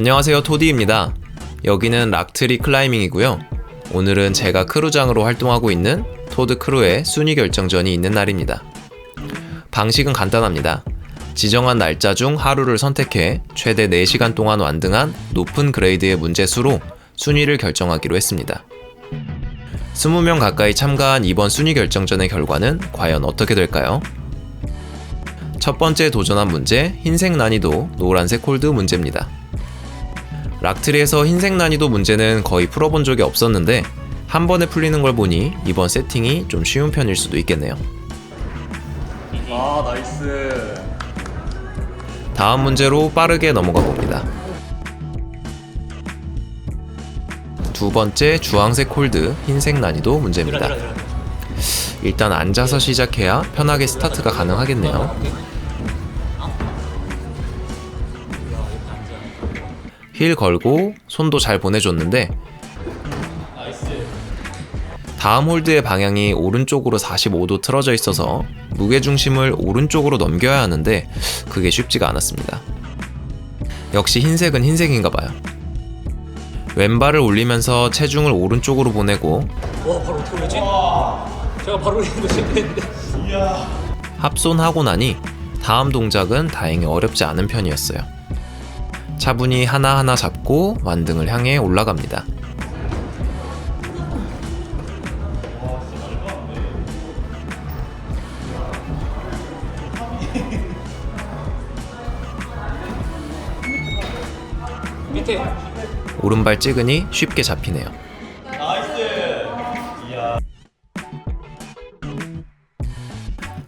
안녕하세요 토디입니다. 여기는 락트리 클라이밍이고요. 오늘은 제가 크루장으로 활동하고 있는 토드 크루의 순위 결정전이 있는 날입니다. 방식은 간단합니다. 지정한 날짜 중 하루를 선택해 최대 4시간 동안 완등한 높은 그레이드의 문제 수로 순위를 결정하기로 했습니다. 20명 가까이 참가한 이번 순위 결정전의 결과는 과연 어떻게 될까요? 첫 번째 도전한 문제, 흰색 난이도, 노란색 홀드 문제입니다. 락트리에서 흰색 난이도 문제는 거의 풀어본 적이 없었는데 한 번에 풀리는 걸 보니 이번 세팅이 좀 쉬운 편일 수도 있겠네요. 아 나이스 다음 문제로 빠르게 넘어가 봅니다. 두 번째 주황색 홀드, 흰색 난이도 문제입니다. 일단 앉아서 시작해야 편하게 스타트가 가능하겠네요. 힐 걸고 손도 잘 보내줬는데 다음 홀드의 방향이 오른쪽으로 45도 틀어져 있어서 무게 중심을 오른쪽으로 넘겨야 하는데 그게 쉽지가 않았습니다. 역시 흰색은 흰색인가 봐요. 왼발을 올리면서 체중을 오른쪽으로 보내고 와 바로 어떻게 올리지? 제가 바로 올리는 거 실패했는데 합손하고 나니 다음 동작은 다행히 어렵지 않은 편이었어요. 차분히 하나하나 잡고 완등을 향해 올라갑니다. 오른발 찍으니 쉽게 잡히네요.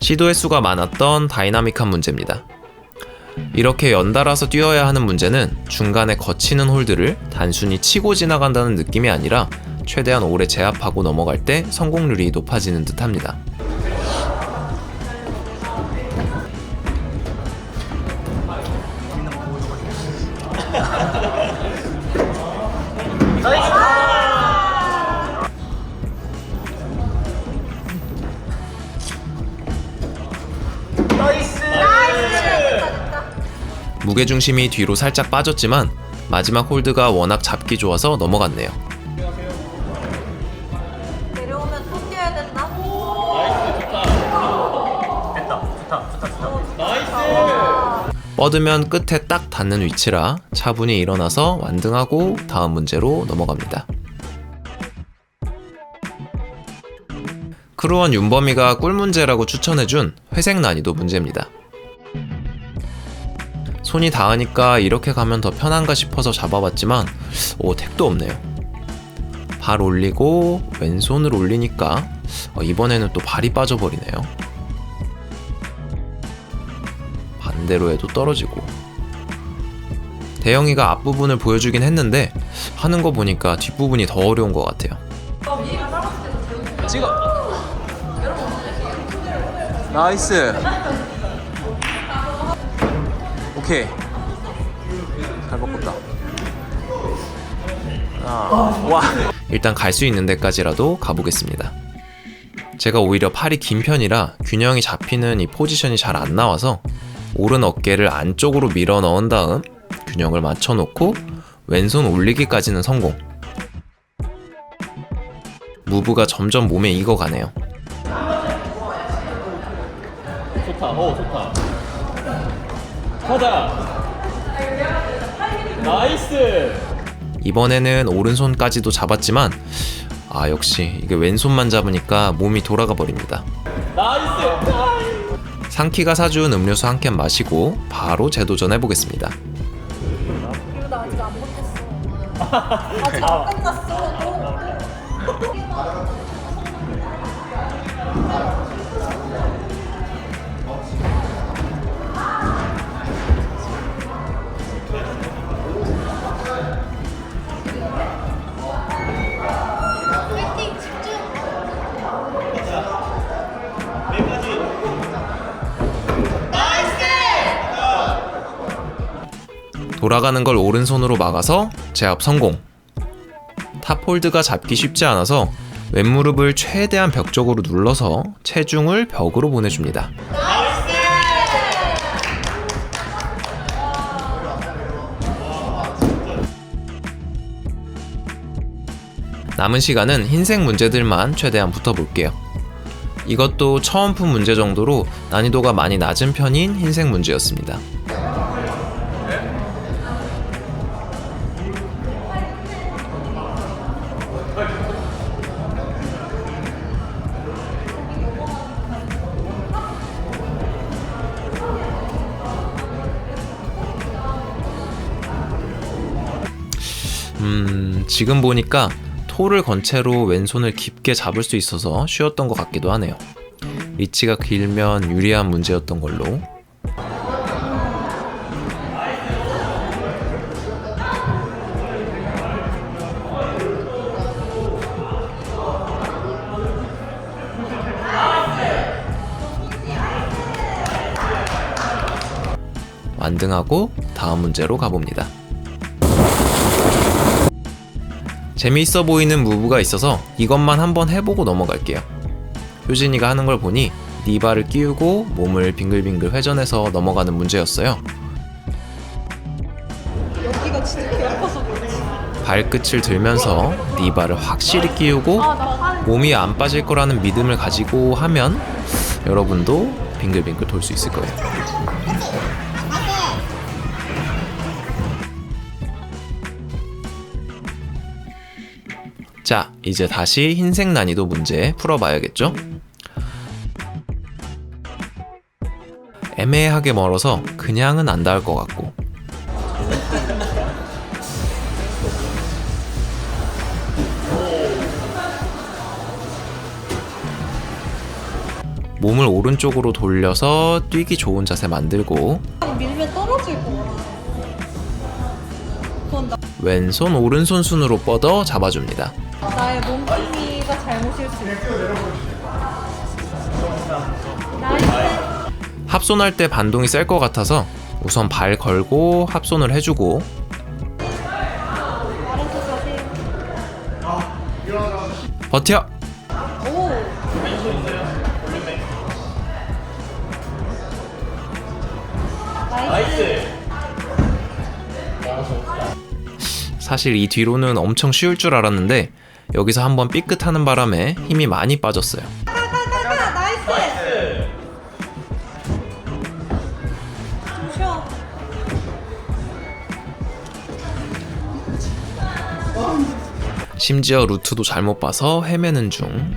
시도 횟수가 많았던 다이나믹한 문제입니다. 이렇게 연달아서 뛰어야 하는 문제는 중간에 거치는 홀드를 단순히 치고 지나간다는 느낌이 아니라 최대한 오래 제압하고 넘어갈 때 성공률이 높아지는 듯 합니다. 무게중심이 뒤로 살짝 빠졌지만 마지막 홀드가 워낙 잡기 좋아서 넘어갔네요. 내려오면 또 뛰어야 된다. 뻗으면 끝에 딱 닿는 위치라 차분히 일어나서 완등하고 다음 문제로 넘어갑니다. 크루원 윤범이가 꿀 문제라고 추천해준 회색 난이도 문제입니다. 손이 닿으니까 이렇게 가면 더 편한가 싶어서 잡아봤지만 오 택도 없네요. 발 올리고 왼손을 올리니까 어, 이번에는 또 발이 빠져버리네요. 반대로 해도 떨어지고 대영이가 앞부분을 보여주긴 했는데 하는 거 보니까 뒷부분이 더 어려운 것 같아요. 찍어 나이스 오케이 잘 바꿨다 아 와 일단 갈 수 있는 데까지라도 가보겠습니다. 제가 오히려 팔이 긴 편이라 균형이 잡히는 이 포지션이 잘 안 나와서 오른 어깨를 안쪽으로 밀어 넣은 다음 균형을 맞춰 놓고 왼손 올리기까지는 성공. 무브가 점점 몸에 익어가네요. 좋다 어 좋다 가자 나이스 이번에는 오른손까지도 잡았지만 아 역시 이게 왼손만 잡으니까 몸이 돌아가 버립니다. 나이스 상키가 사준 음료수 한 캔 마시고 바로 재도전해 보겠습니다. 그리고 나 아직 안 못했어. 아직 안 끝났어. 파이팅 돌아가는 걸 오른손으로 막아서 제압 성공. 탑홀드가 잡기 쉽지 않아서 왼무릎을 최대한 벽 쪽으로 눌러서 체중을 벽으로 보내줍니다. 남은 시간은 흰색 문제들만 최대한 붙어볼게요. 이것도 처음 푼 문제 정도로 난이도가 많이 낮은 편인 흰색 문제였습니다. 지금 보니까 토를 건 채로 왼손을 깊게 잡을 수 있어서 쉬웠던 것 같기도 하네요. 리치가 길면 유리한 문제였던 걸로. 완등하고 다음 문제로 가봅니다. 재미있어 보이는 무브가 있어서 이것만 한번 해보고 넘어갈게요. 효진이가 하는 걸 보니 니바를 끼우고 몸을 빙글빙글 회전해서 넘어가는 문제였어요. 여기가 진짜 그렇지. 발끝을 들면서 니바를 확실히 끼우고 몸이 안 빠질 거라는 믿음을 가지고 하면 여러분도 빙글빙글 돌 수 있을 거예요. 자, 이제 다시 흰색 난이도 문제 풀어봐야겠죠? 애매하게 멀어서 그냥은 안 닿을 것 같고 몸을 오른쪽으로 돌려서 뛰기 좋은 자세 만들고 밀면 떨어질. 그건 나, 왼손 오른손 순으로 뻗어 잡아줍니다. 나의 몸풀기가 잘못일 수 있어. 나이스. 합손할 때 반동이 셀 것 같아서 우선 발 걸고 합손을 해주고. 버텨! 오. 나이스. 사실 이 뒤로는 엄청 쉬울 줄 알았는데 여기서 한번 삐끗하는 바람에 힘이 많이 빠졌어요. 심지어 루트도 잘못 봐서 헤매는 중.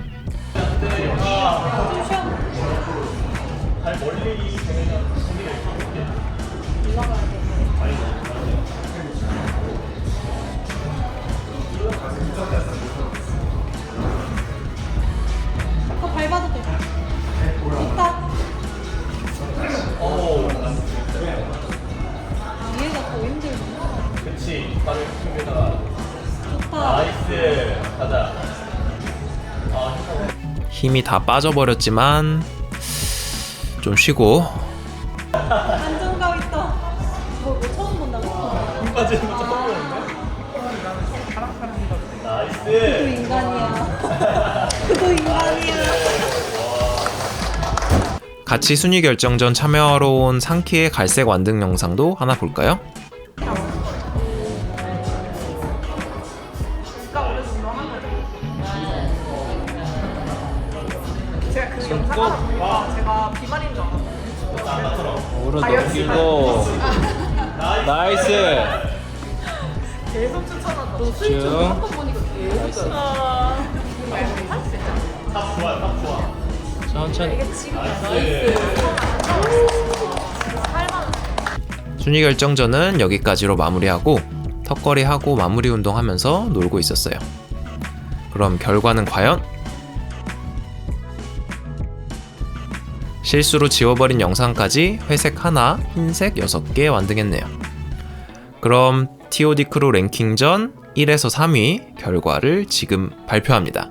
밟아도 돼. 좋다. 얘가 더 힘들구나. 그치 발을 힘에다가 좋다. 나이스 가자 힘이 다 빠져버렸지만 좀 쉬고 안정감 있다. 뭐, 뭐 처음 본다고? 빠지는 거 처음 보는데 그도 나이스 인간이야. 그도 인간이야. 같이 순위 결정전 참여하러 온 상키의 갈색 완등 영상도 하나 볼까요? 제가 그 영상 하나 보고 제가 비만인 줄 알았어요. 오른 넘기고 나이스 계속 추천한다. 너쭉 한번 보니까 계속 있잖아. 천천히 순위 결정전은 여기까지로 마무리하고 턱걸이 하고 마무리 운동하면서 놀고 있었어요. 그럼 결과는 과연? 실수로 지워버린 영상까지 회색 하나, 흰색 6개 완등했네요. 그럼 TOD 크루 랭킹전 1에서 3위 결과를 지금 발표합니다.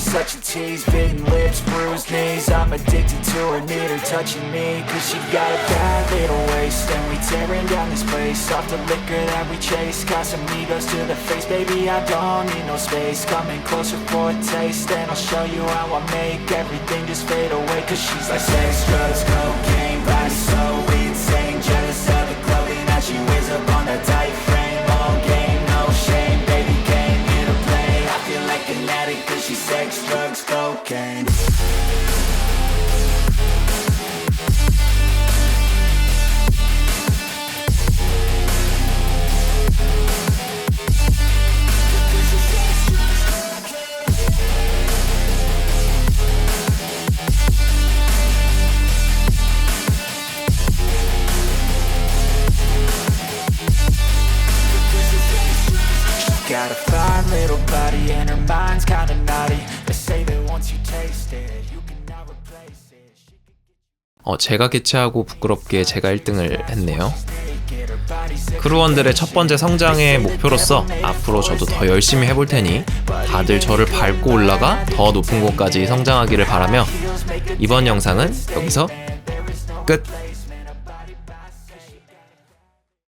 a tease. Bitten lips, bruised knees. I'm addicted to her, need her touching me. Cause she got a bad little waist. And we tearing down this place. Off the liquor that we chase. Casamigos to the face, baby. I don't need no space. Coming closer for a taste. And I'll show you how I make everything just fade away. Cause she's like sex, drugs, cocaine. Drugs, cocaine. Got a fine little body and her mind's kinda 어, 제가 개최하고 부끄럽게 제가 1등을 했네요. 크루원들의 첫 번째 성장의 목표로서 앞으로 저도 더 열심히 해볼 테니 다들 저를 밟고 올라가 더 높은 곳까지 성장하기를 바라며 이번 영상은 여기서 끝!